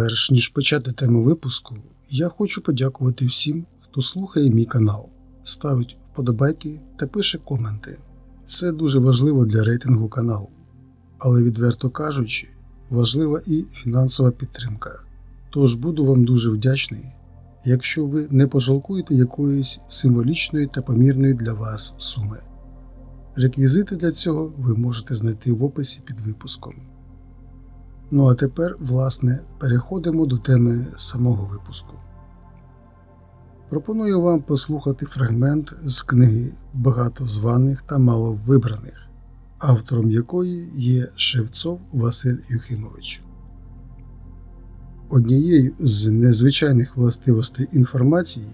Перш ніж почати тему випуску, я хочу подякувати всім, хто слухає мій канал, ставить вподобайки та пише коменти. Це дуже важливо для рейтингу каналу, але відверто кажучи, важлива і фінансова підтримка. Тож буду вам дуже вдячний, якщо ви не пожалкуєте якоїсь символічної та помірної для вас суми. Реквізити для цього ви можете знайти в описі під випуском. Ну а тепер, власне, переходимо до теми самого випуску. Пропоную вам послухати фрагмент з книги Багато званих та мало вибраних, автором якої є Шевцов Василь Юхимович. Однією з незвичайних властивостей інформації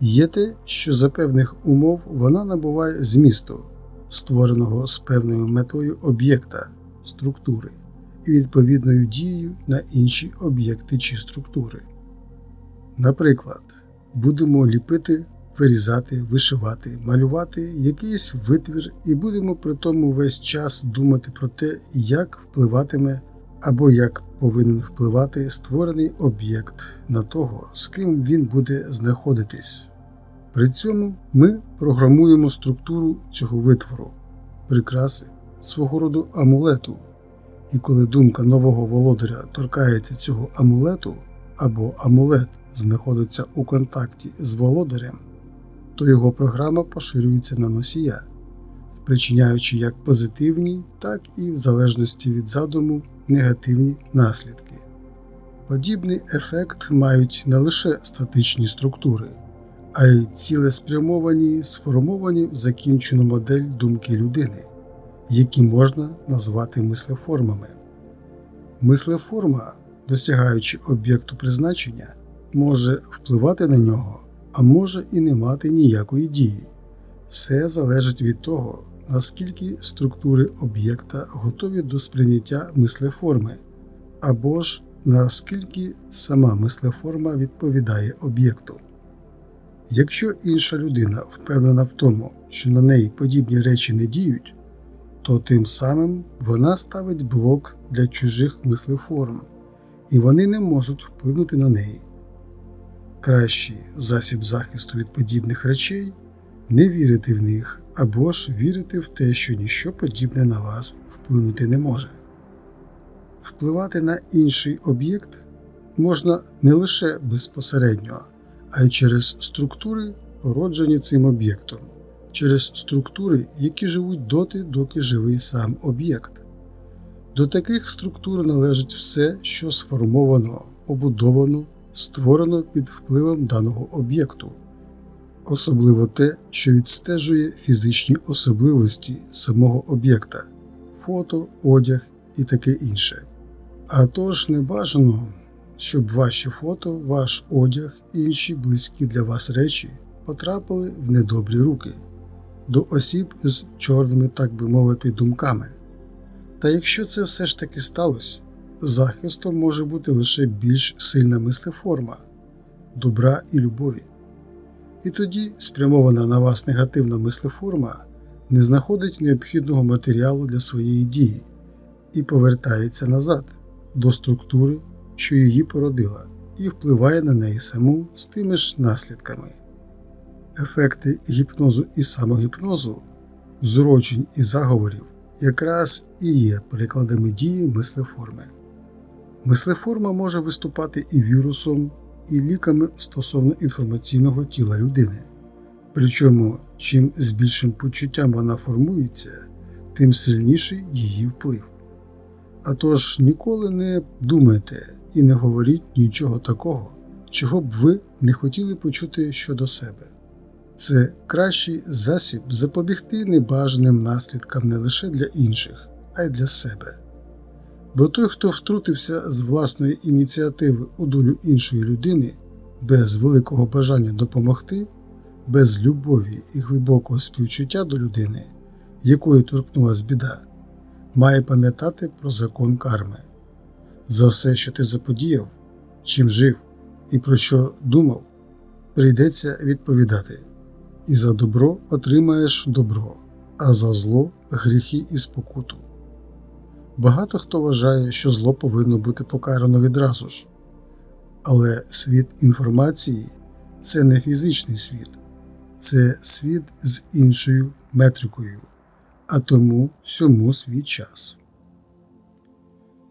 є те, що за певних умов вона набуває змісту, створеного з певною метою об'єкта, структури відповідною дією на інші об'єкти чи структури. Наприклад, будемо ліпити, вирізати, вишивати, малювати якийсь витвір і будемо при тому весь час думати про те, як впливатиме або як повинен впливати створений об'єкт на того, з ким він буде знаходитись. При цьому ми програмуємо структуру цього витвору, прикраси свого роду амулету. І коли думка нового володаря торкається цього амулету, або амулет знаходиться у контакті з володарем, то його програма поширюється на носія, спричиняючи як позитивні, так і в залежності від задуму негативні наслідки. Подібний ефект мають не лише статичні структури, а й цілеспрямовані, сформовані в закінчену модель думки людини які можна назвати мислеформами. Мислеформа, досягаючи об'єкту призначення, може впливати на нього, а може і не мати ніякої дії. Все залежить від того, наскільки структури об'єкта готові до сприйняття мислеформи, або ж наскільки сама мислеформа відповідає об'єкту. Якщо інша людина впевнена в тому, що на неї подібні речі не діють, то тим самим вона ставить блок для чужих мислеформ, і вони не можуть вплинути на неї. Кращий засіб захисту від подібних речей не вірити в них або ж вірити в те, що ніщо подібне на вас вплинути не може. Впливати на інший об'єкт можна не лише безпосередньо, а й через структури, породжені цим об'єктом через структури, які живуть доти, доки живий сам об'єкт. До таких структур належить все, що сформовано, побудовано, створено під впливом даного об'єкту, особливо те, що відстежує фізичні особливості самого об'єкта фото, одяг і таке інше. А тож не бажано, щоб ваші фото, ваш одяг і інші близькі для вас речі потрапили в недобрі руки до осіб з чорними, так би мовити, думками. Та якщо це все ж таки сталося, захистом може бути лише більш сильна мислеформа, добра і любові. І тоді спрямована на вас негативна мислеформа не знаходить необхідного матеріалу для своєї дії і повертається назад до структури, що її породила, і впливає на неї саму з тими ж наслідками ефекти гіпнозу і самогіпнозу, зрочень і заговорів якраз і є прикладами дії мислеформи. Мислеформа може виступати і вірусом, і ліками стосовно інформаційного тіла людини. Причому, чим з більшим почуттям вона формується, тим сильніший її вплив. А тож ніколи не думайте і не говоріть нічого такого, чого б ви не хотіли почути щодо себе. Це кращий засіб запобігти небажаним наслідкам не лише для інших, а й для себе. Бо той, хто втрутився з власної ініціативи у долю іншої людини, без великого бажання допомогти, без любові і глибокого співчуття до людини, якої торкнулась біда, має пам'ятати про закон карми. За все, що ти заподіяв, чим жив і про що думав, прийдеться відповідати і за добро отримаєш добро, а за зло гріхи і спокуту. Багато хто вважає, що зло повинно бути покарано відразу ж, Але світ інформації це не фізичний світ, це світ з іншою метрикою, а тому всьому свій час.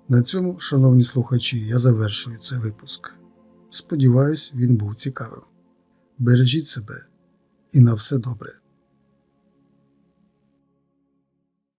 На цьому, шановні слухачі, я завершую цей випуск. Сподіваюсь, він був цікавим. Бережіть себе і на все добре.